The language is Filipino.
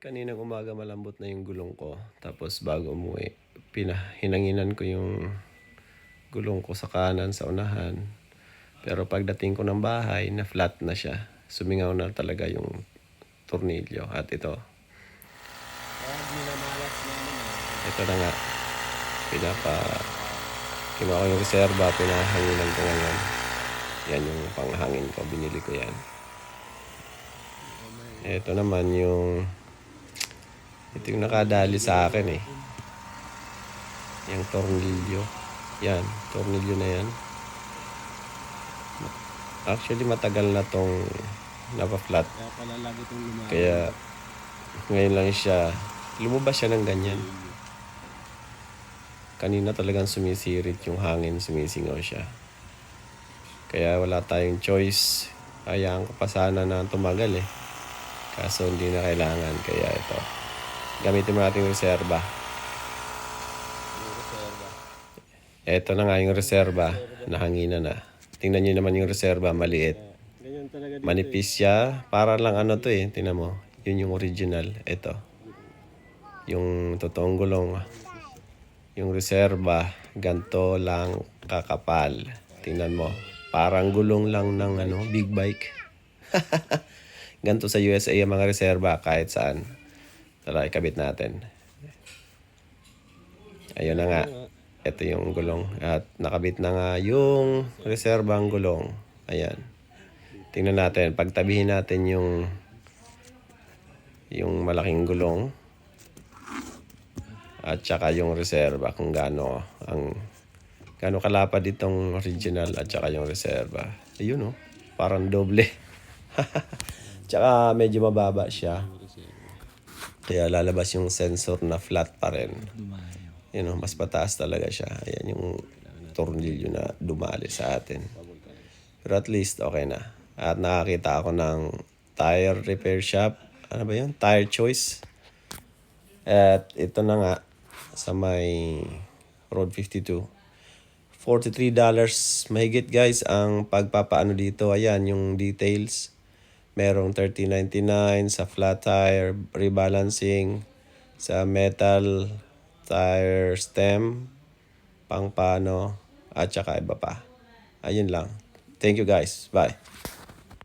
Kaninang umaga malambot na yung gulong ko. Tapos bago umuwi, pinahinanginan ko yung gulong ko sa kanan sa unahan. Pero pagdating ko ng bahay, na flat na siya. Sumingaw na talaga yung tornilyo. At ito, ito na nga. Pinapa... Kinuha ko yung reserva, pinahanginan ko ngayon. Yan yung panghangin ko. Binili ko yan. Ito naman yung... Ito yung nakadali sa akin eh. Yung tornilyo. Yan, tornilyo na yan. Actually, matagal na tong napa-flat. Kaya pala lagi itong lumaban. Kaya ngayon lang siya, lumabas siya ng ganyan. Kanina talagang sumisirit yung hangin, sumisingaw siya. Kaya wala tayong choice. Hayaan ko pa sana na tumagal eh. Kaso hindi na kailangan. Kaya ito. Gamitin mo natin yung reserva. Ito na nga yung reserva. Nahangina na. Tingnan nyo naman yung reserva. Maliit. Manipis siya. Para lang ano to eh. Tingnan mo. Yun yung original. Ito. Yung totoong gulong. Yung reserva. Ganto lang kakapal. Tingnan mo. Parang gulong lang ng ano, big bike. Ganto sa USA yung mga reserva kahit saan. Tara, ikabit natin. Ayun na nga. Ito yung gulong. At nakabit na nga yung reserbang gulong. Ayan. Tingnan natin. Pagtabihin natin yung yung malaking gulong at saka yung reserva kung gaano ang gaano kalapad itong original at saka yung reserva. Ayun oh, parang doble. tsaka medyo mababa siya. Kaya lalabas yung sensor na flat pa rin. Yun know, mas pataas talaga siya. Ayan yung tornilyo na dumali sa atin. Pero at least okay na. At nakakita ako ng tire repair shop. Ano ba yun? Tire choice. At ito na nga sa may Road 52. $43 mahigit guys ang pagpapaano dito. Ayan yung details. Merong 30.99 sa flat tire, rebalancing, sa metal tire stem, pang pano, at saka iba pa. Ayun lang. Thank you guys. Bye.